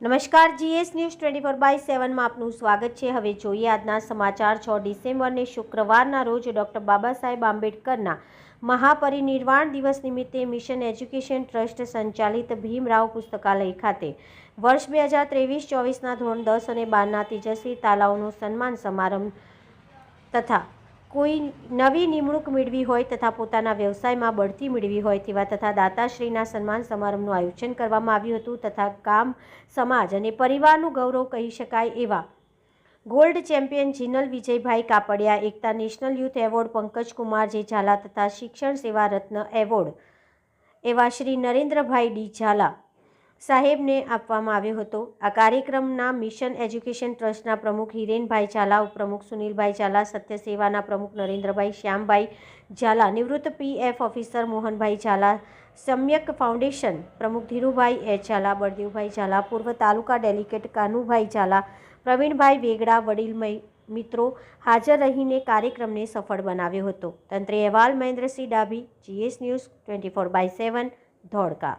નમસ્કાર, GS news twenty four by સેવનમાં આપનું સ્વાગત છે. હવે જોઈએ આજના સમાચાર. છ ડિસેમ્બરને શુક્રવારના રોજ ડૉક્ટર બાબા સાહેબ આંબેડકરના મહાપરિનિર્વાણ દિવસ નિમિત્તે મિશન એજ્યુકેશન ટ્રસ્ટ સંચાલિત ભીમરાવ પુસ્તકાલય ખાતે વર્ષ બે હજાર ત્રેવીસ ચોવીસના ધોરણ દસ અને બારના તેજસ્વી તાલાઓનો સન્માન સમારંભ તથા કોઈ નવી નિમણૂક મેળવી હોય તથા પોતાના વ્યવસાયમાં બઢતી મેળવી હોય તેવા તથા દાતાશ્રીના સન્માન સમારંભનું આયોજન કરવામાં આવ્યું હતું તથા ગામ, સમાજ અને પરિવારનું ગૌરવ કહી શકાય એવા. Gold champion Jinal Vijaybhai Kapadia, Ekta national youth award Pankajkumar J Zala તથા શિક્ષણ સેવા રત્ન એવોર્ડ એવા શ્રી નરેન્દ્રભાઈ ડી ઝાલા સાહેબને આપવામાં આવ્યો હતો. આ કાર્યક્રમના મિશન એજ્યુકેશન ટ્રસ્ટના પ્રમુખ હિરેનભાઈ ઝાલા, ઉપપ્રમુખ સુનિલભાઈ ઝાલા સત્ય સેવાના પ્રમુખ નરેન્દ્રભાઈ શ્યામભાઈ ઝાલા, નિવૃત્ત પીએફ ઓફિસર મોહનભાઈ ઝાલા, સમ્યક ફાઉન્ડેશન પ્રમુખ ધીરુભાઈ એ ઝાલા, બળદેવભાઈ ઝાલા, પૂર્વ તાલુકા ડેલિગેટ કાનુભાઈ ઝાલા, પ્રવીણભાઈ વેગડા, વડીલમય મિત્રો હાજર રહીને કાર્યક્રમને સફળ બનાવ્યો હતો. તંત્રી અહેવાલ Mahendrasinh Dabhi, GS news twenty four by seven, Dholka.